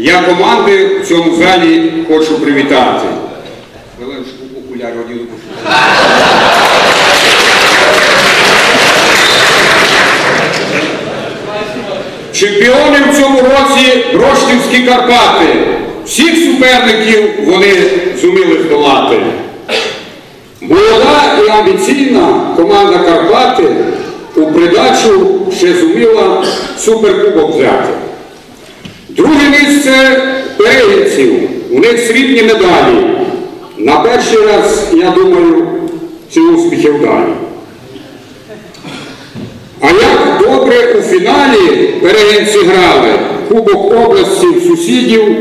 Я команди в цьому залі хочу привітати. Хвилиночку, окуляри одіну. Чемпіони в цьому році Броштівські Карпати. Всіх суперників вони зуміли здолати. Молода і амбіційна команда Карпати у придачу ще зуміла суперкубок взяти. Друге місце перегінців. У них срібні медалі. На перший раз, я думаю, ці успіхи вдалі. А як добре у фіналі перегінці грали, Кубок області сусідів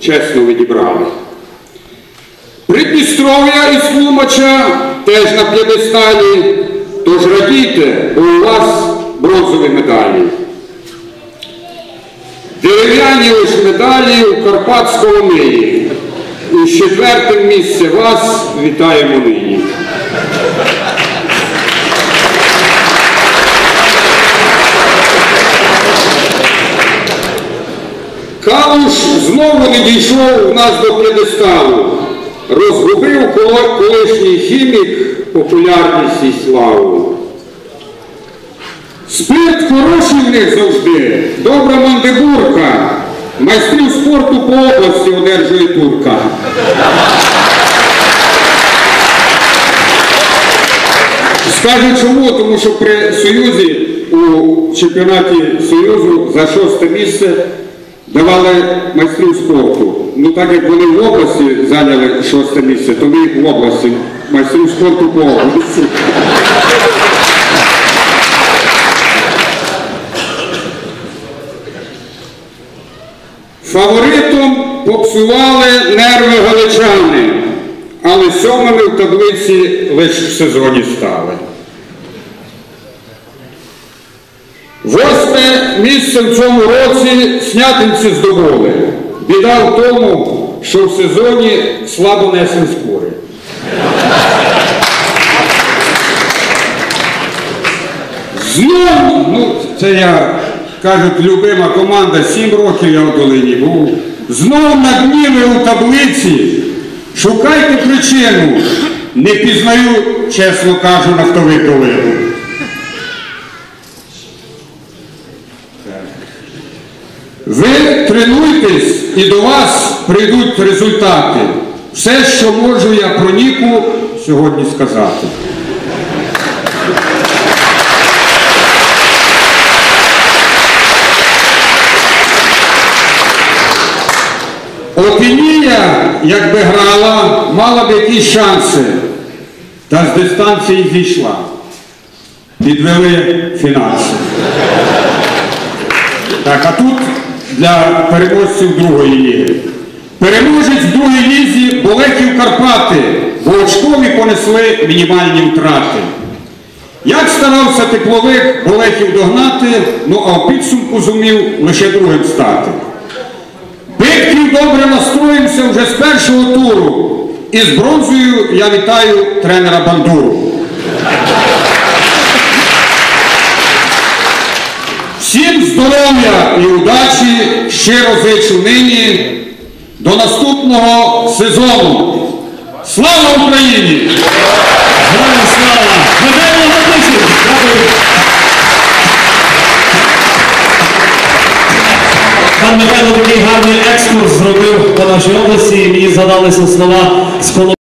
чесно відібрали. Придністров'я із Тлумача теж на п'єдесталі, тож радійте, бо у вас бронзові медалі. Дерев'яні лиш медалі у Карпатського Ниї. І з четвертим місце вас вітаємо нині. Калуш знову не дійшов у нас до п'єдесталу. Розгубив колишній хімік популярність і славу. Спирт хороший в них завжди, добра мандибурка. Майстрів спорту по області одержує турка. Скажу чому, тому що при Союзі у чемпіонаті Союзу за шосте місце давали майстрів спорту. Ну так як вони в області зайняли шосте місце, то ми їх в області майстрів спорту по області. Фаворитом попсували нерви галичани, але сьомими в таблиці лише в сезоні стали. Восьме місце в цьому році снятинці здобули. Біда в тому, що в сезоні слабо несен скури. Знов, ну це я кажуть, любима команда, сім років я в долині був. Знов на ви у таблиці. Шукайте причину. Не пізнаю, чесно кажу, нафтовий долину. Ви тренуйтесь і до вас прийдуть результати. Все, що можу я про Ніку сьогодні сказати. Опінія, якби грала, мала б якісь шанси. Та з дистанції зійшла. Підвели фінанси. Так, а тут для переможців другої ліги. Переможець в другій лізі Болехів Карпати, бо очкові понесли мінімальні втрати. Як старався тепловик Болехів догнати, ну а в підсумку зумів лише другим стати. Добре настроїмося вже з першого туру. І з бронзою я вітаю тренера Бандуру. Всім здоров'я і удачі щиро зичу нині до наступного сезону. Слава Україні! Героям слава! Дякую! Михайло такий гарний екскурс зробив по нашій області. і Мені згадалися слова з